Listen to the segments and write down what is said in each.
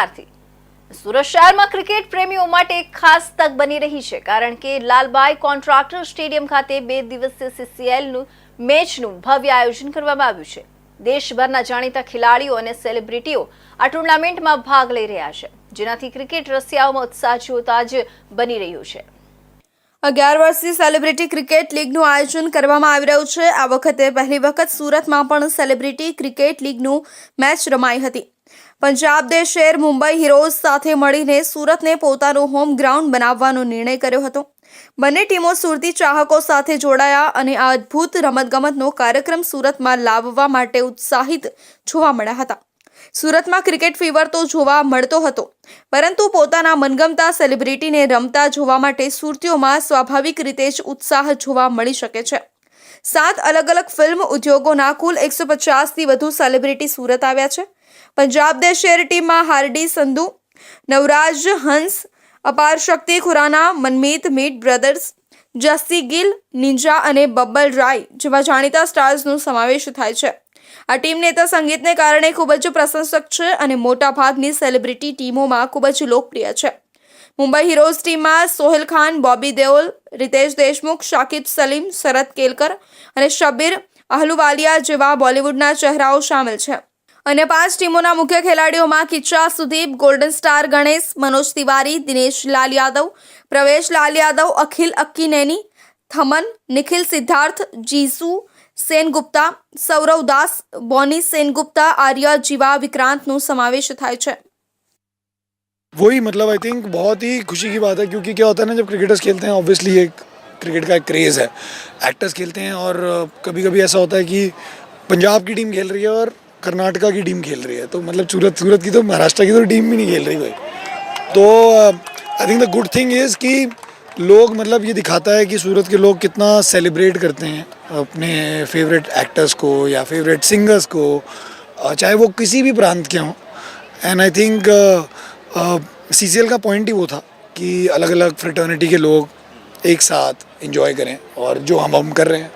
વિસ્તારથી સુરત શહેરમાં ક્રિકેટ પ્રેમીઓ માટે એક ખાસ તક બની રહી છે, કારણ કે લાલબાઈ કોન્ટ્રાક્ટર સ્ટેડિયમ ખાતે બે દિવસીય સીસીએલનું મેચનું ભવ્ય આયોજન કરવામાં આવ્યું છે. દેશભરના જાણીતા ખેલાડીઓ અને સેલિબ્રિટીઓ આ ટુર્નામેન્ટમાં ભાગ લઈ રહ્યા છે, જેનાથી ક્રિકેટ રસિયાઓમાં ઉત્સાહ જોતા જ બની રહ્યું છે. અગિયાર વર્ષથી સેલિબ્રિટી ક્રિકેટ લીગનું આયોજન કરવામાં આવી રહ્યું છે. આ વખતે પહેલી વખત સુરતમાં પણ સેલિબ્રિટી ક્રિકેટ લીગનું મેચ રમાઈ હતી. પંજાબ દે શેર મુંબઈ હીરોઝ સાથે મળીને સુરતને પોતાનું હોમ ગ્રાઉન્ડ બનાવવાનો નિર્ણય કર્યો હતો. બંને ટીમો સુરતી ચાહકો સાથે જોડાયા અને આ અદ્ભુત રમતગમતનો કાર્યક્રમ સુરતમાં લાવવા માટે ઉત્સાહિત જોવા મળ્યા હતા. સુરતમાં ક્રિકેટ ફીવર તો જોવા મળતો હતો, પરંતુ પોતાના મનગમતા સેલિબ્રિટીને રમતા જોવા માટે સુરતીઓમાં સ્વાભાવિક રીતે જ ઉત્સાહ જોવા મળી શકે છે. સાત અલગ અલગ ફિલ્મ ઉદ્યોગોના કુલ એકસો પચાસથી વધુ સેલિબ્રિટી સુરત આવ્યા છે. પંજાબ દે શેર ટીમમાં હાર્ડી સંધુ, નવરાજ હંસ, અપાર શક્તિ ખુરાના, મનમીત મીટ બ્રધર્સ, જસ્સી ગિલ, નિંજા અને બબ્બલ રાય જેવા જાણીતા સ્ટાર્સનો સમાવેશ થાય છે. આ ટીમ નેતા સંગીતને કારણે ખૂબ જ પ્રશંસક છે અને મોટા ભાગની સેલિબ્રિટી ટીમોમાં ખૂબ જ લોકપ્રિય છે. મુંબઈ હીરોઝ ટીમમાં સોહેલ ખાન, બોબી દેઓલ, રિતેશ દેશમુખ, શાકિબ સલીમ, શરદ કેલકર અને શબીર અહલુવાલિયા જેવા બોલિવૂડના ચહેરાઓ સામેલ છે. અને પાંચ ટીમોના મુખ્ય ખેલાડીઓમાં કિચ્ચા સુદીપ ગોલ્ડન સ્ટાર ગણેશ મનોજ તિવારી દિનેશ લાલ યાદવ પ્રવેશ લાલ યાદવ અખિલ અક્કીનેની થમન નિખિલ સિદ્ધાર્થ જીસુ સેનગુપ્તા સૌરવ દાસ બોની સેનગુપ્તા આર્ય જીવા વિક્રાંતનો સમાવેશ થાય છે वही मतलब आई थिंक बहुत ही खुशी की बात है क्योंकि क्या होता है ना जब क्रिकेटर्स खेलते हैं ऑब्वियसली एक क्रिकेट का एक क्रेज़ है एक्टर्स खेलते हैं और कभी कभी ऐसा होता है कि पंजाब की टीम खेल रही है और कर्नाटका की टीम खेल रही है। तो मतलब सूरत सूरत की तो महाराष्ट्र की तो टीम भी नहीं खेल रही कोई। तो I think the good thing is कि लोग मतलब ये दिखाता है कि सूरत के लोग कितना सेलिब्रेट करते हैं अपने फेवरेट एक्टर्स को या फेवरेट सिंगर्स को चाहे वो किसी भी प्रांत के हों। एंड आई थिंक सी का पॉइंट ही वो था कि अलग अलग फ्रेटर्निटी के लोग एक साथ इंजॉय करें और जो हम हम कर रहे हैं।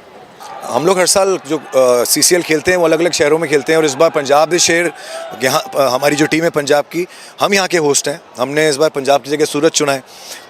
हम लोग हर साल जो सी सी एल खेलते हैं, वो अलग अलग शहरों में खेलते हैं और इस बार पंजाब के शहर यहाँ हमारी जो टीम है पंजाब की, हम यहाँ के होस्ट हैं। हमने इस बार पंजाब की जगह सूरत चुना है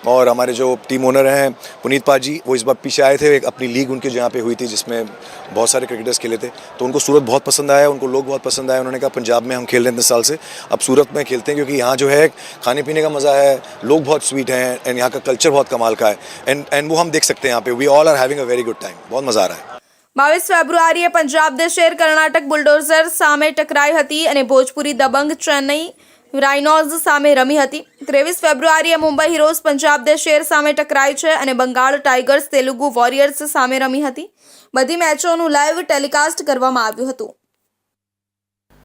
और हमारे जो टीम ओनर हैं पुनीत पाजी, वो इस बार पीछे आए थे, एक अपनी लीग उनके जहाँ पे हुई थी, जिसमें बहुत सारे क्रिकेटर्स खेले थे। तो उनको सूरत बहुत पसंद आया, उनको लोग बहुत पसंद आए, उन्होंने कहा पंजाब में हम खेल रहे हैं दस साल से, अब सूरत में खेलते हैं क्योंकि यहाँ जो है खाने पीने का मज़ा है, लोग बहुत स्वीट हैं एंड यहाँ का कल्चर बहुत कमाल का है। एंड एंड वो हम देख सकते हैं यहाँ पे we all are having a very good time बहुत मज़ा आ रहा है। બાવીસ ફેબ્રુઆરીએ પંજાબ દે શેર કર્ણાટક બુલડોઝર સામે ટકરાઈ હતી અને ભોજપુરી દબંગ ચેન્નઈ રાઇનોઝ સામે રમી હતી. ત્રેવીસ ફેબ્રુઆરીએ મુંબઈ હીરોઝ પંજાબ દે શેર સામે ટકરાઈ છે અને બંગાળ ટાઇગર્સ તેલુગુ વોરિયર્સ સામે રમી હતી. બધી મેચોનું લાઈવ ટેલિકાસ્ટ કરવામાં આવ્યું હતું.